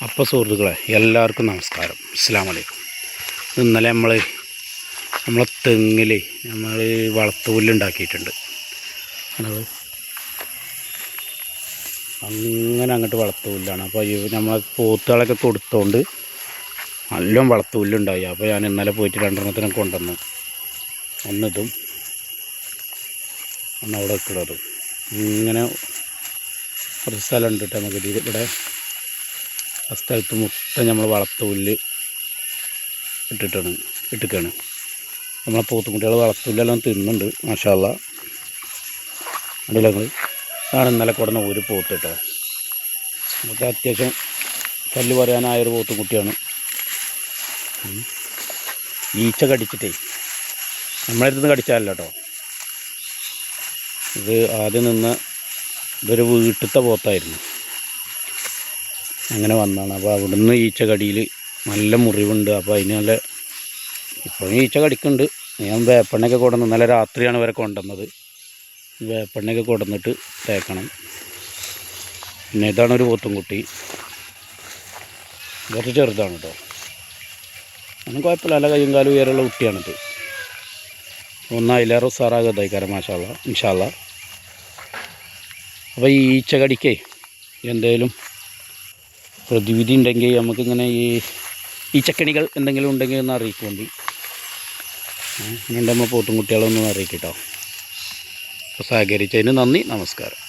അപ്പോൾ സുഹൃത്തുക്കളെ എല്ലാവർക്കും നമസ്കാരം. അസ്സാം വലൈക്കും ഇന്നലെ നമ്മൾ നമ്മളെ തെങ്ങിൽ നമ്മൾ വളർത്തുപുല്ലുണ്ടാക്കിയിട്ടുണ്ട് അത് അങ്ങനെ അങ്ങോട്ട് വളർത്തുപുല്ലാണ് അപ്പോൾ ഈ നമ്മളെ പോത്തുകളൊക്കെ കൊടുത്തോണ്ട് നല്ല വളർത്തുപുല്ലുണ്ടായി അപ്പോൾ ഞാൻ ഇന്നലെ പോയിട്ട് രണ്ടെണ്ണത്തിനെ കൊണ്ടുവന്നു. ഒന്നിതും ഒന്ന് അവിടെ വെക്കുന്നതും ഇങ്ങനെ കുറച്ച് സ്ഥലം ഉണ്ട് കേട്ടോ നമുക്ക് ഇവിടെ ആ സ്ഥലത്ത് മൊത്തം നമ്മൾ വളർത്തു പുല്ല് ഇട്ടിട്ടാണ് ഇട്ടിക്കാണ്. നമ്മളെ പോത്തുകുട്ടികൾ വളർത്തുല്ലെല്ലാം തിന്നുന്നുണ്ട് മാഷാല്ല അടിയിലങ്ങൾ ആണ് ഇന്നലെ കൊടുന്ന ഒരു പോത്ത് കേട്ടോ. നമുക്ക് അത്യാവശ്യം കല്ല് പറയാനായൊരു പോത്തുകുട്ടിയാണ്. ഈച്ച കടിച്ചിട്ടേ നമ്മളെ അടുത്ത് കടിച്ചാലല്ലോ കേട്ടോ. ഇത് ആദ്യം നിന്ന് ഇതൊരു വീട്ടിലത്തെ പോത്തായിരുന്നു. അങ്ങനെ വന്നതാണ്. അപ്പോൾ അവിടുന്ന് ഈച്ച കടിയിൽ നല്ല മുറിവുണ്ട്. അപ്പോൾ അതിന് നല്ല ഇപ്പോഴും ഈച്ച കടിക്കുന്നുണ്ട് ഞാൻ വേപ്പെണ്ണയൊക്കെ കൊണ്ടുവന്ന് ഇന്നലെ രാത്രിയാണ് വരെ കൊണ്ടുവന്നത്. വേപ്പെണ്ണയൊക്കെ കൊണ്ടുവന്നിട്ട് തേക്കണം. പിന്നെ ഇതാണ് ഒരു പോത്തുംകുട്ടി. കുറച്ച് ചെറുതാണ് കേട്ടോ. അങ്ങനെ കുഴപ്പമില്ല. നല്ല കയ്യും കാലും ഉയരമുള്ള കുട്ടിയാണിത്. ഒന്ന് അതിലേറെ ഉസാറാകത്തായിക്കാരം മാഷാള്ള ഇൻഷാള്ള അപ്പോൾ ഈ ഈച്ച കടിക്കേ എന്തേലും പ്രതിവിധി ഉണ്ടെങ്കിൽ നമുക്കിങ്ങനെ ഈ ഈ ചക്കണികൾ എന്തെങ്കിലും ഉണ്ടെങ്കിൽ ഒന്ന് അറിയിക്കുമതി ഇനി അമ്മ പോത്തും കുട്ടികളൊന്നും അറിയിക്കട്ടോ അപ്പോൾ സഹകരിച്ചതിന് നന്ദി നമസ്കാരം.